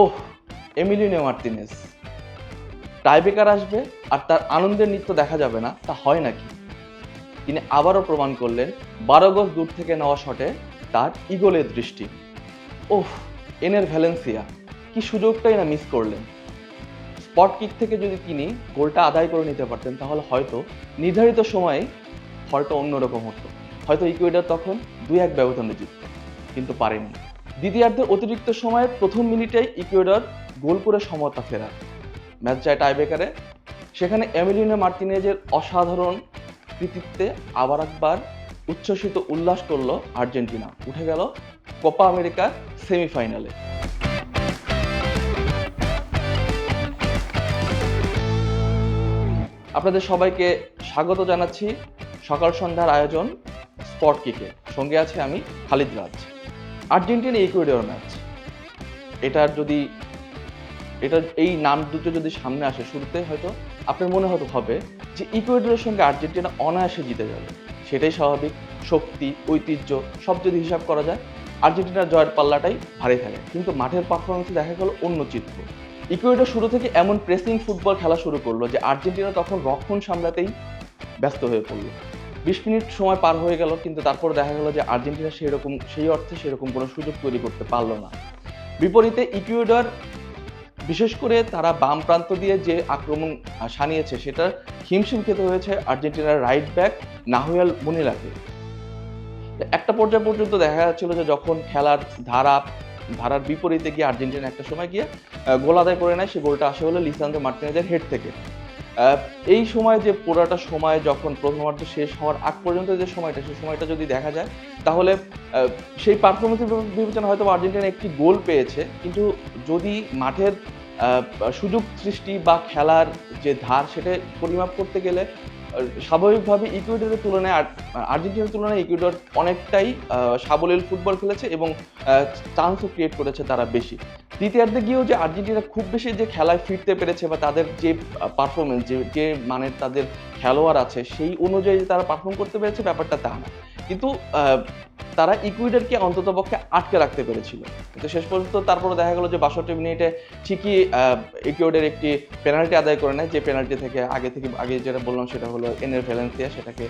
ওহ এমিলিনো Martinez টাইবেকার আসবে আর তার আনন্দের নৃত্য দেখা যাবে না, তা হয় নাকি? তিনি আবারও প্রমাণ করলেন, বারো গজ দূর থেকে নেওয়া শটে তার ইগলের দৃষ্টি। ওহ, এনের ভ্যালেন্সিয়া, কি সুযোগটাই না মিস করলেন। স্পট কিক থেকে যদি তিনি গোলটা আদায় করে নিতে পারতেন, তাহলে হয়তো নির্ধারিত সময়ে ফলটা অন্যরকম হতো। হয়তো ইকুয়েডার তখন দুই এক ব্যবধানে জিতত, কিন্তু পারেনি দ্বিতীয়ার্ধের অতিরিক্ত সময়ের প্রথম মিনিটেই ইকুয়েডর গোল করে সমতা ফেরায় ম্যাচ যায় টাইব্রেকারে। সেখানে এমিলিনো মার্টিনেজের অসাধারণ কৃতিত্বে আবার একবার উচ্ছ্বসিত উল্লাস করল আর্জেন্টিনা। উঠে গেল কোপা আমেরিকার সেমিফাইনালে। আপনাদের সবাইকে স্বাগত জানাচ্ছি সকাল সন্ধ্যার আয়োজন স্পট কিকে। সঙ্গে আছে আমি Khalid Raj. Argentina Ecuador match এটার যদি এটা এই নাম দুটো যদি সামনে আসে শুরুতে, হয়তো আপনার মনে হয়তো হবে যে ইকুয়েডরের সঙ্গে আর্জেন্টিনা অনায়াসে জিতে যাবে। সেটাই স্বাভাবিক, শক্তি, ঐতিহ্য, সব যদি হিসাব করা যায়, আর্জেন্টিনার জয়ের পাল্লাটাই ভারী থাকে। কিন্তু মাঠের পারফরমেন্সে দেখা গেল অন্য চিত্র। ইকুয়েডর শুরু থেকে এমন প্রেসিং ফুটবল খেলা শুরু করল যে আর্জেন্টিনা তখন রক্ষণ সামলাতেই ব্যস্ত হয়ে পড়ল। বিশ মিনিট সময় পার হয়ে গেল, কিন্তু তারপর দেখা গেল যে আর্জেন্টিনা সেই রকম সেই অর্থে সেরকম কোনো সুযোগ তৈরি করতে পারল না। বিপরীতে ইকুয়েডর, বিশেষ করে তারা বাম প্রান্ত দিয়ে যে আক্রমণ সানিয়েছে সেটা হিমশিম খেতে হয়েছে আর্জেন্টিনার রাইট ব্যাক নাহুয়াল মুনিলাকে। একটা পর্যায় পর্যন্ত দেখা যাচ্ছিল যে যখন খেলার ধারা, ধারার বিপরীতে গিয়ে আর্জেন্টিনা একটা সময় গিয়ে গোল আদায় করে নেয়, সে গোলটা আসে হলো লিসান্দ্রো মার্টিনেজের হেড থেকে। এই সময় যে পুরোটা সময় যখন প্রথমার্ধ শেষ হওয়ার আগ পর্যন্ত যে সময়টা সেই সময়টা যদি দেখা যায়, তাহলে সেই পারফরমেন্সের বিবেচনা হয়তো আর্জেন্টিনা একটি গোল পেয়েছে। কিন্তু যদি মাঠের সুযোগ সৃষ্টি বা খেলার যে ধার, সেটা পরিমাপ করতে গেলে স্বাভাবিকভাবে ইকুয়েডরের তুলনায় আর- আর্জেন্টিনার তুলনায় ইকুয়েডর অনেকটাই সাবলীল ফুটবল খেলেছে এবং চান্সও ক্রিয়েট করেছে তারা বেশি। দ্বিতীয়ার্ধে গিয়েও যে আর্জেন্টিনা খুব বেশি যে খেলায় ফিরতে পেরেছে বা তাদের যে পারফরমেন্স যে যে মানের তাদের খেলোয়াড় আছে, সেই অনুযায়ী তারা পারফর্ম করতে পেরেছে, ব্যাপারটা তা না। কিন্তু তারা ইকুইডারকে অন্তত পক্ষে আটকে রাখতে পেরেছিল। কিন্তু শেষ পর্যন্ত তারপরে দেখা গেল যে বাষট্টি মিনিটে ঠিকই ইকুইডের একটি পেনাল্টি আদায় করে নেয়, যে পেনাল্টি থেকে আগে থেকে, আগে যেটা বললাম সেটা হলো এনের ভ্যালেন্সিয়া সেটাকে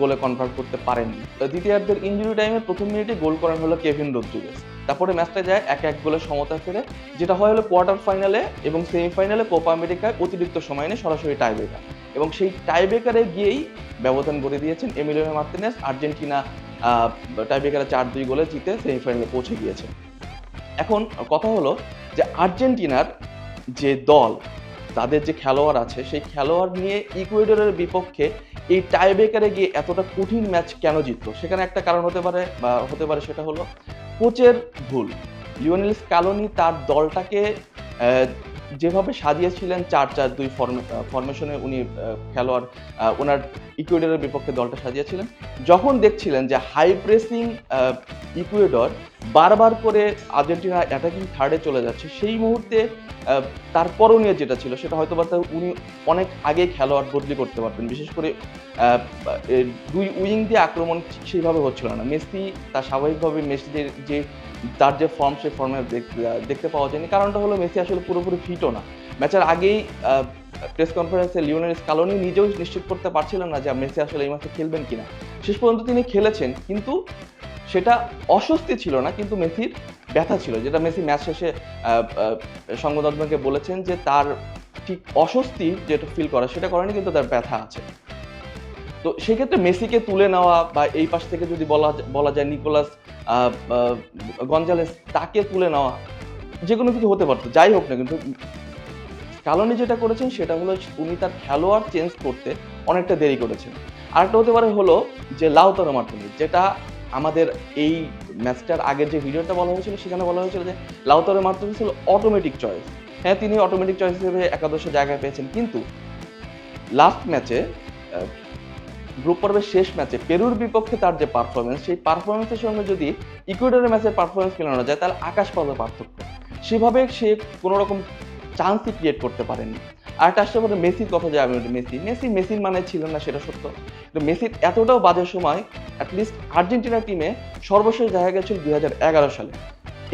গোলে কনভার্ট করতে পারেননি। দ্বিতীয়ার্ধের ইঞ্জুরি টাইমে প্রথম মিনিটে গোল করেন হলো কেভিন রদ্রিগেস তারপরে ম্যাচটা যায় এক এক গোলে সমতা ফেরে, যেটা হয় হলো কোয়ার্টার ফাইনালে এবং সেমিফাইনালে কোপা আমেরিকায় অতিরিক্ত সময় নিয়ে সরাসরি টাইব্রেকার এবং সেই টাইব্রেকারে গিয়েই ব্যবধান গড়ে দিয়েছেন এমিলিও মার্টিনেস আর্জেন্টিনা টাইব্রেকারে চার দুই গোলে জিতে সেমিফাইনালে পৌঁছে গিয়েছে। এখন কথা হলো যে আর্জেন্টিনার যে দল, তাদের যে খেলোয়াড় আছে, সেই খেলোয়াড় নিয়ে ইকুয়েডরের বিপক্ষে এই টাইব্রেকারে গিয়ে এতটা কঠিন ম্যাচ কেন জিতলো? সেখানে একটা কারণ হতে পারে বা হতে পারে সেটা হলো কোচের ভুল। লিওনেল স্ক্যালোনি তার দলটাকে যেভাবে সাজিয়েছিলেন চার চার দুই ফরমেশনে উনি খেলোয়াড় ওনার ইকুয়েডরের বিপক্ষে দলটা সাজিয়েছিলেন। যখন দেখছিলেন যে হাই প্রেসিং ইকুয়েডর বারবার করে আর্জেন্টিনা অ্যাটাকিং থার্ডে চলে যাচ্ছে, সেই মুহূর্তে তার করণীয় যেটা ছিল সেটা হয়তো বা উনি অনেক আগে খেলোয়াড় বদলি করতে পারতেন। বিশেষ করে দুই উইং দিয়ে আক্রমণ সেইভাবে হচ্ছিল না। মেসি তার স্বাভাবিকভাবে মেসিদের যে তার যে ফর্ম সে ফর্মে দেখতে পাওয়া যায়নি। কারণটা হলো মেসি আসলে পুরোপুরি ফিটও না। ম্যাচের আগেই প্রেস কনফারেন্সে লিওনেল স্কালোনি নিজেও নিশ্চিত করতে পারছিলেন না যে মেসি আসলে এই ম্যাচে খেলবেন কিনা। শেষ পর্যন্ত তিনি খেলেছেন, কিন্তু সেটা অস্বস্তি ছিল না, কিন্তু মেসির ব্যথা ছিল, যেটা মেসি ম্যাচ শেষে সংবাদমাধ্যমকে বলেছেন যে তার ঠিক অস্বস্তি যেটা ফিল করা, সেটা করেনি, কিন্তু তার ব্যথা আছে। তো সেক্ষেত্রে মেসিকে তুলে নেওয়া বা এই পাশ থেকে যদি বলা বলা যায়, নিকোলাস গঞ্জালেস তাকে তুলে নেওয়া যে কোনো কিছু হতে পারতো, যাই হোক না কিন্তু কালনি যেটা করেছেন সেটা হলো উনি তার খেলোয়াড় চেঞ্জ করতে অনেকটা দেরি করেছেন। আরেকটা হতে পারে হলো যে লাউতারো মার্টিনেজ যেটা আমাদের এই ম্যাচটার আগের যে ভিডিওটা বলা হয়েছিল সেখানে বলা হয়েছিল যে লাউতারো মার্টিনেজ হলো অটোমেটিক চয়েস হ্যাঁ তিনি অটোমেটিক চয়েস হিসেবে একাদশে জায়গায় পেয়েছেন, কিন্তু লাস্ট ম্যাচে গ্রুপ পর্বের শেষ ম্যাচে পেরুর বিপক্ষে তার যে পারফরমেন্স সেই পারফরমেন্সের সঙ্গে যদি ইকুয়েডরের ম্যাচের পারফরমেন্স মেলানো যায়, তাহলে আকাশ পাতাল পার্থক্য। সেভাবে সে কোনো রকম চান্সই ক্রিয়েট করতে পারেনি। আর একটা আসতে পারে মেসির কথা যায় আমি মেসি মেসি মেসির মানে ছিল না, সেটা সত্য। কিন্তু মেসির এতটাও বাজে সময় অ্যাটলিস্ট আর্জেন্টিনা টিমে সর্বশেষ দেখা গেছিল দু হাজার এগারো সালে।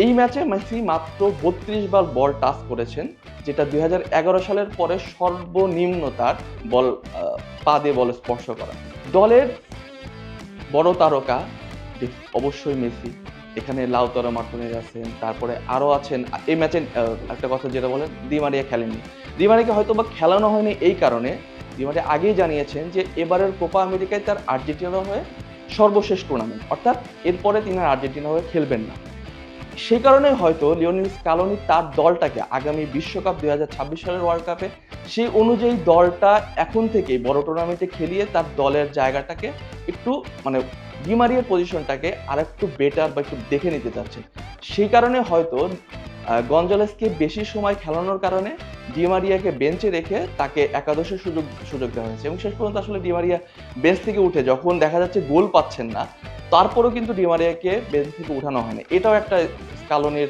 এই ম্যাচে মেসি মাত্র বত্রিশ বার বল টাচ করেছেন, যেটা দুই হাজার এগারো সালের পরে সর্বনিম্ন তার বল পা দিয়ে বল স্পর্শ করা। দলের বড় তারকা অবশ্যই মেসি। এখানে লাউতারা মার্টিনেজ আছেন, তারপরে আরও আছেন। এই ম্যাচে একটা কথা যেটা বলেন দিমারিয়া খেলেননি। দিমারিয়াকে হয়তো বা খেলানো হয়নি এই কারণে দিমারিয়া আগেই জানিয়েছেন যে এবারের কোপা আমেরিকায় তার আর্জেন্টিনা হয়ে সর্বশেষ টুর্নামেন্ট অর্থাৎ এরপরে তিনি আর আর্জেন্টিনা হয়ে খেলবেন না। সেই কারণে হয়তো লিওনেল স্কালোনি তার দলটাকে আগামী বিশ্বকাপ দুই হাজার ছাব্বিশ সালের ওয়ার্ল্ড কাপে সেই অনুযায়ী দলটা এখন থেকেই বড় টুর্নামেন্টে খেলিয়ে তার দলের জায়গাটাকে একটু মানে ডিমারিয়ার পজিশনটাকে আর একটু বেটার বা একটু দেখে নিতে চাচ্ছে। সেই কারণে হয়তো গঞ্জালেসকে বেশি সময় খেলানোর কারণে ডিমারিয়াকে বেঞ্চে রেখে তাকে একাদশের সুযোগ সুযোগ দেওয়া হয়েছে। এবং শেষ পর্যন্ত আসলে ডিমারিয়া বেঞ্চ থেকে উঠে যখন দেখা যাচ্ছে গোল পাচ্ছেন না তারপরেও কিন্তু ডিমারিয়াকে বেঞ্চ থেকে উঠানো হয়নি। এটাও একটা স্কালনের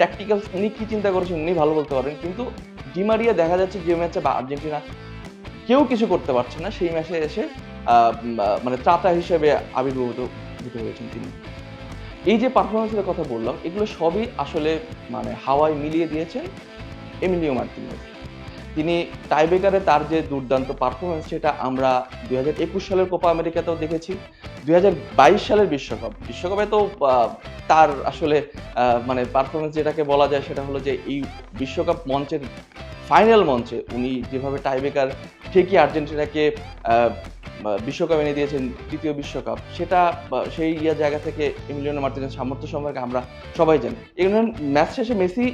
ট্যাকটিক্যাল উনি কি চিন্তা করেছেন উনি ভালো বলতে পারেন, কিন্তু ডিমারিয়া দেখা যাচ্ছে যে ম্যাচে বা আর্জেন্টিনা কেউ কিছু করতে পারছে না, সেই ম্যাচে এসে মানে ত্রাতা হিসেবে আবির্ভূত ভূত হয়েছেন তিনি। এই যে পারফরমেন্সের কথা বললাম, এগুলো সবই আসলে মানে হাওয়ায় মিলিয়ে দিয়েছেন এমিলিও মার্টিনেজ। তিনি টাইবেকারে তার যে দুর্দান্ত পারফরমেন্স সেটা আমরা দুই হাজার একুশ সালের কোপা আমেরিকাতেও দেখেছি। দুই হাজার বাইশ সালের বিশ্বকাপ। বিশ্বকাপে তো তার আসলে মানে পারফরমেন্স যেটাকে বলা যায় সেটা হলো যে এই বিশ্বকাপ মঞ্চের ফাইনাল মঞ্চে উনি যেভাবে টাইবেকার ঠিকই আর্জেন্টিনাকে বিশ্বকাপ এনে দিয়েছেন তৃতীয় বিশ্বকাপ, সেটা সেই ইয়া জায়গা থেকে এমিলিয়ানো মার্টিনের সামর্থ্য সম্পর্কে আমরা সবাই জানি। এগুলো ম্যাচ শেষে মেসি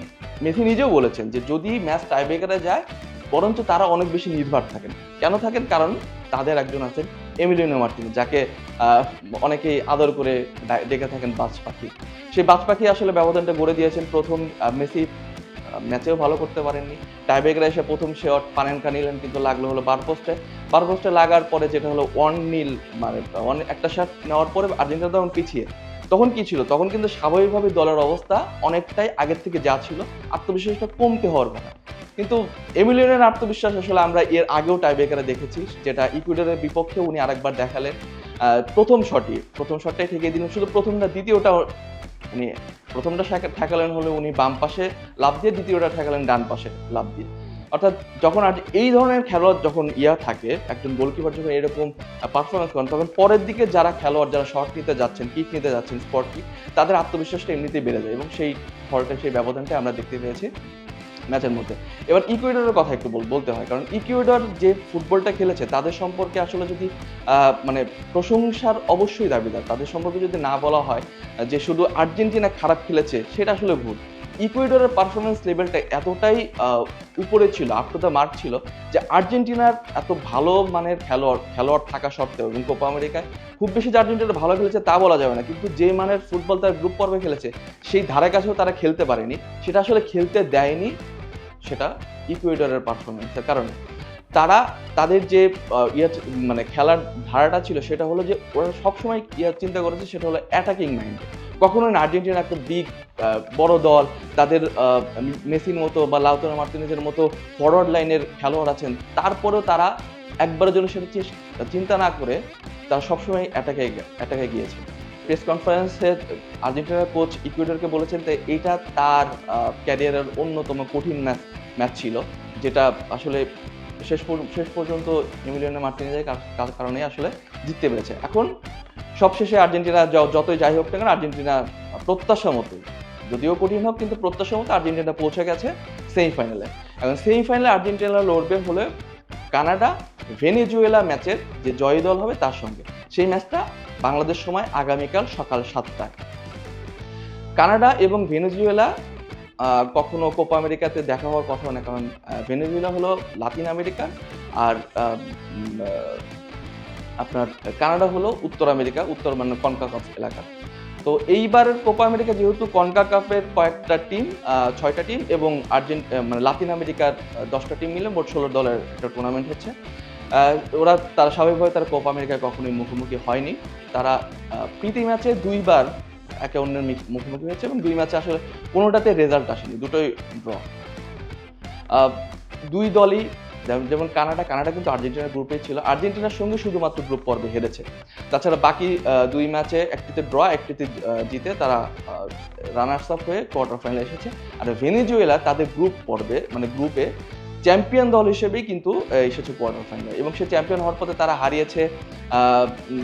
মেসি নিজেও বলেছেন যে যদি ম্যাচ টাইব্রেকারে যায় বরঞ্চ তারা অনেক বেশি নির্ভর থাকেন। কেন থাকেন? কারণ তাদের একজন আছেন এমিলিয়ানো মার্টিনেজ, যাকে অনেকেই আদর করে ডেকে থাকেন বাজ পাখি। সেই বাজ পাখি আসলে ব্যবধানটা গড়ে দিয়েছেন প্রথম মেসি ম্যাচেও ভালো করতে পারেননি। টাইব্রেকারে এসে প্রথম শট পানেনকা নিলেন, কিন্তু লাগল হলো বার পোস্টে। বার পোস্টে লাগার পরে যেটা হলো ওয়ান নীল মানে একটা শট নেওয়ার পরে আর্জেন্টিনা তখন পিছিয়ে। তখন কি ছিল? তখন কিন্তু স্বাভাবিকভাবে দলের অবস্থা অনেকটাই আগের থেকে যা ছিল, আত্মবিশ্বাসটা কমতে হওয়ার কথা। কিন্তু এমিলিয়নের আত্মবিশ্বাস আসলে আমরা এর আগেও টাইব্রেকারে দেখেছি, যেটা ইকুয়েডরের বিপক্ষে উনি আরেকবার দেখালেন। প্রথম শটই প্রথম শটটাই ঠেকিয়ে দিলেন। শুধু প্রথমটা দ্বিতীয়টা উনি, প্রথমটা ঠেকালেন হলে উনি বাম পাশে লাভ দিয়ে দ্বিতীয়টা ঠেকালেন ডান পাশে লাভ দিয়ে। অর্থাৎ যখন আর এই ধরনের খেলোয়াড় যখন ইয়া থাকে, একজন গোলকিপার যখন এরকম পারফরমেন্স করেন, তখন পরের দিকে যারা খেলোয়াড়, যারা শর্ট নিতে যাচ্ছেন কিক নিতে যাচ্ছেন স্পট কিক তাদের আত্মবিশ্বাসটা এমনিতেই বেড়ে যায় এবং সেই ফলটা, সেই ব্যবধানটা আমরা দেখতে পেয়েছি। ম্যাচের মধ্যে। এবার ইকুয়েডরের কথা একটু বল- বলতে হয়, কারণ ইকুয়েডর যে ফুটবলটা খেলেছে, তাদের সম্পর্কে আসলে যদি মানে প্রশংসার অবশ্যই দাবিদার। তাদের সম্পর্কে যদি না বলা হয়, যে শুধু আর্জেন্টিনা খারাপ খেলেছে, সেটা আসলে ভুল। ইকুয়েডরের পারফরমেন্স লেভেলটা এতটাই উপরে ছিল আপ মার্ক ছিল, যে আর্জেন্টিনার এত ভালো মানের খেলোয়াড় খেলোয়াড় থাকা সত্ত্বেও এবং কোপা আমেরিকায় খুব বেশি যে আর্জেন্টিনা ভালো খেলেছে তা বলা যাবে না, কিন্তু যে মানের ফুটবল তার গ্রুপ পর্বে খেলেছে, সেই ধারে কাছেও তারা খেলতে পারেনি। সেটা আসলে খেলতে দেয়নি সেটা ইকুয়েডরের পারফরমেন্সের কারণে। তারা তাদের যে ইয়ে মানে খেলার ধারাটা ছিল সেটা হলো যে, ওরা সবসময় ইয়া চিন্তা করেছে সেটা হলো অ্যাটাকিং মাইন্ড না, আর্জেন্টিনা একটা বিগ বড় দল, তাদের মেসির মতো বা লাউতারো মার্টিনেজের মতো ফরওয়ার্ড লাইনের খেলোয়াড় আছেন, তারপরেও তারা একবারের জন্য সেটা চিন্তা না করে তারা সবসময় অ্যাটাকে অ্যাটাকে গিয়েছে। প্রেস কনফারেন্সে আর্জেন্টিনার কোচ ইকুয়েডরকে বলেছেন যে, এটা তার ক্যারিয়ারের অন্যতম কঠিন ম্যাচ ম্যাচ ছিল, যেটা আসলে শেষ শেষ পর্যন্ত এমিলিয়ানো মার্টিনেজের কার- কার- কারণে আসলে জিততে পেরেছে। এখন সবশেষে আর্জেন্টিনা যতই যাই হোক না কেন, আর্জেন্টিনা প্রত্যাশা মতোই। যদিও কঠিন হোক, কিন্তু প্রত্যাশা মতো আর্জেন্টিনা পৌঁছে গেছে সেমিফাইনালে এখন সেমিফাইনালে আর্জেন্টিনা লড়বে হলে কানাডা ভেনেজুয়েলা ম্যাচের যে জয়ী দল হবে তার সঙ্গে। সেই ম্যাচটা বাংলাদেশ সময় আগামীকাল সকাল সাতটায়। কানাডা এবং ভেনেজুয়েলা কখনো কোপা আমেরিকাতে দেখা হওয়ার কথা না কারণ ভেনেজুয়েলা হলো লাতিন আমেরিকা আর আপনার কানাডা হলো উত্তর আমেরিকা, উত্তর মানে কনকাকাফ এলাকা। তো এইবারের কোপা আমেরিকা যেহেতু কনকা কনকাকাফের কয়েকটা টিম ছয়টা টিম এবং আর্জেন্ট মানে লাতিন আমেরিকার দশটা টিম মিলে মোট ষোলো দলের একটা টুর্নামেন্ট হচ্ছে। ওরা তারা স্বাভাবিকভাবে তারা কোপা আমেরিকায় কখনোই মুখোমুখি হয়নি। তারা প্রীতি ম্যাচে দুইবার একে অন্যের মুখোমুখি হয়েছে এবং দুই ম্যাচে আসলে কোনোটাতে রেজাল্ট আসেনি, দুটোই ড্র দুই দলই যেমন- কানাডা কানাডা কিন্তু আর্জেন্টিনার গ্রুপে ছিল। আর্জেন্টিনার সঙ্গে শুধুমাত্র গ্রুপ পর্বে হেরেছে। তাছাড়া বাকি দুই ম্যাচে একটিতে ড্র একটিতে জিতে তারা রানার্স আপ হয়ে কোয়ার্টার ফাইনালে এসেছে। আর ভেনেজুয়েলা তাদের গ্রুপ পর্বে মানে গ্রুপে চ্যাম্পিয়ন দল হিসেবেই কিন্তু এসেছে কোয়ার্টার ফাইনালে। এবং সে চ্যাম্পিয়ন হওয়ার পথে তারা হারিয়েছে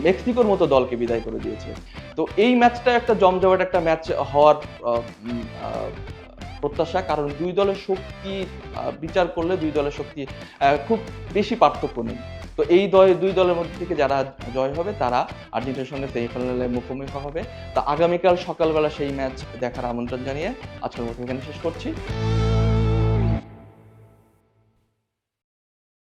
মেক্সিকোর মতো দলকে বিদায় করে দিয়েছে। তো এই ম্যাচটা একটা জমজমাট একটা ম্যাচ হওয়ার প্রত্যাশা। কারণ দুই দলের শক্তি বিচার করলে দুই দলের শক্তি খুব বেশি পার্থক্য নেই। তো এই দয় দুই দলের মধ্যে থেকে যারা জয় হবে, তারা আর্জেন্টিনার সঙ্গে সেমিফাইনালে মুখোমুখি হবে। তা আগামীকাল সকালবেলা সেই ম্যাচ দেখার আমন্ত্রণ জানিয়ে আজকের মতো এখানে শেষ করছি।